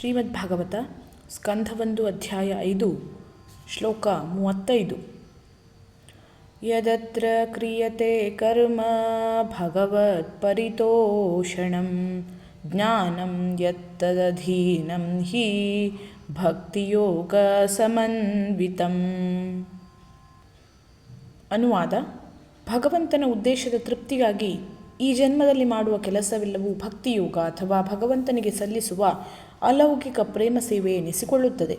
ಶ್ರೀಮದ್ ಭಾಗವತ ಸ್ಕಂಧ ಒಂದು ಅಧ್ಯಾಯ ಐದು, ಶ್ಲೋಕ ಮೂವತ್ತೈದು. ಯದತ್ರ ಕ್ರಿಯತೆ ಕರ್ಮ ಭಗವತ್ ಪರಿತೋಷಣಂ ಜ್ಞಾನಂ ಯತ್ತದಧೀನಂ ಹಿ ಭಕ್ತಿಯೋಗ ಸಮನ್ವಿತಂ ಅನುವಾದ, ಭಗವಂತನ ಉದ್ದೇಶದ ತೃಪ್ತಿಗಾಗಿ ಈ ಜನ್ಮದಲ್ಲಿ ಮಾಡುವ ಕೆಲಸವೆಲ್ಲವೂ ಭಕ್ತಿಯೋಗ ಅಥವಾ ಭಗವಂತನಿಗೆ ಸಲ್ಲಿಸುವ ಅಲೌಕಿಕ ಪ್ರೇಮ ಸೇವೆ ಎನಿಸಿಕೊಳ್ಳುತ್ತದೆ.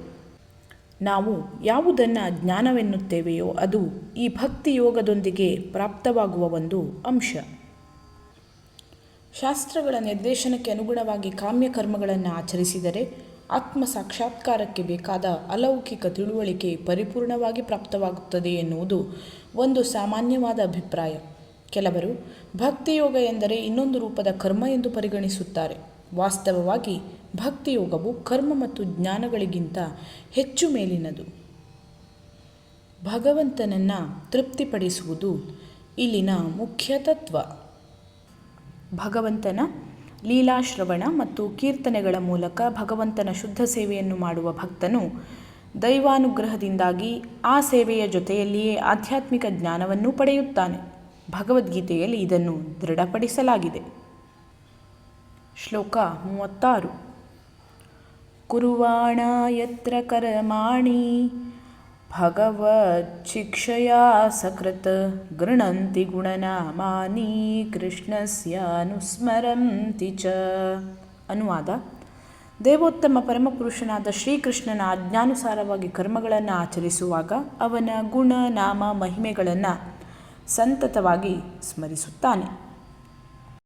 ನಾವು ಯಾವುದನ್ನು ಜ್ಞಾನವೆನ್ನುತ್ತೇವೆಯೋ ಅದು ಈ ಭಕ್ತಿ ಯೋಗದೊಂದಿಗೆ ಪ್ರಾಪ್ತವಾಗುವ ಒಂದು ಅಂಶ. ಶಾಸ್ತ್ರಗಳ ನಿರ್ದೇಶನಕ್ಕೆ ಅನುಗುಣವಾಗಿ ಕಾಮ್ಯ ಕರ್ಮಗಳನ್ನು ಆಚರಿಸಿದರೆ ಆತ್ಮ ಸಾಕ್ಷಾತ್ಕಾರಕ್ಕೆ ಬೇಕಾದ ಅಲೌಕಿಕ ತಿಳುವಳಿಕೆ ಪರಿಪೂರ್ಣವಾಗಿ ಪ್ರಾಪ್ತವಾಗುತ್ತದೆ ಎನ್ನುವುದು ಒಂದು ಸಾಮಾನ್ಯವಾದ ಅಭಿಪ್ರಾಯ. ಕೆಲವರು ಭಕ್ತಿಯೋಗ ಎಂದರೆ ಇನ್ನೊಂದು ರೂಪದ ಕರ್ಮ ಎಂದು ಪರಿಗಣಿಸುತ್ತಾರೆ. ವಾಸ್ತವವಾಗಿ ಭಕ್ತಿಯೋಗವು ಕರ್ಮ ಮತ್ತು ಜ್ಞಾನಗಳಿಗಿಂತ ಹೆಚ್ಚು ಮೇಲಿನದು. ಭಗವಂತನನ್ನು ತೃಪ್ತಿಪಡಿಸುವುದು ಇಲ್ಲಿನ ಮುಖ್ಯ ತತ್ವ. ಭಗವಂತನ ಲೀಲಾಶ್ರವಣ ಮತ್ತು ಕೀರ್ತನೆಗಳ ಮೂಲಕ ಭಗವಂತನ ಶುದ್ಧ ಸೇವೆಯನ್ನು ಮಾಡುವ ಭಕ್ತನು ದೈವಾನುಗ್ರಹದಿಂದಾಗಿ ಆ ಸೇವೆಯ ಜೊತೆಯಲ್ಲಿಯೇ ಆಧ್ಯಾತ್ಮಿಕ ಜ್ಞಾನವನ್ನು ಪಡೆಯುತ್ತಾನೆ. ಭಗವದ್ಗೀತೆಯಲ್ಲಿ ಇದನ್ನು ದೃಢಪಡಿಸಲಾಗಿದೆ. ಶ್ಲೋಕ ಮೂವತ್ತಾರು. ಕುರುವಾಣ ಯತ್ರ ಕರ್ಮಾಣಿ ಭಗವಚ್ಚಿಕ್ಷಯಾ ಸಕೃತ್ ಗೃಣಂತಿ ಗುಣನಾಮಾನಿ ಕೃಷ್ಣಸ್ಯಾನುಸ್ಮರಂತಿ ಚ. ಅನುವಾದ. ದೇವೋತ್ತಮ ಪರಮಪುರುಷನಾದ ಶ್ರೀಕೃಷ್ಣನ ಆಜ್ಞಾನುಸಾರವಾಗಿ ಕರ್ಮಗಳನ್ನು ಆಚರಿಸುವಾಗ ಅವನ ಗುಣ ನಾಮ ಮಹಿಮೆಗಳನ್ನು ಸಂತತವಾಗಿ ಸ್ಮರಿಸುತ್ತಾನೆ.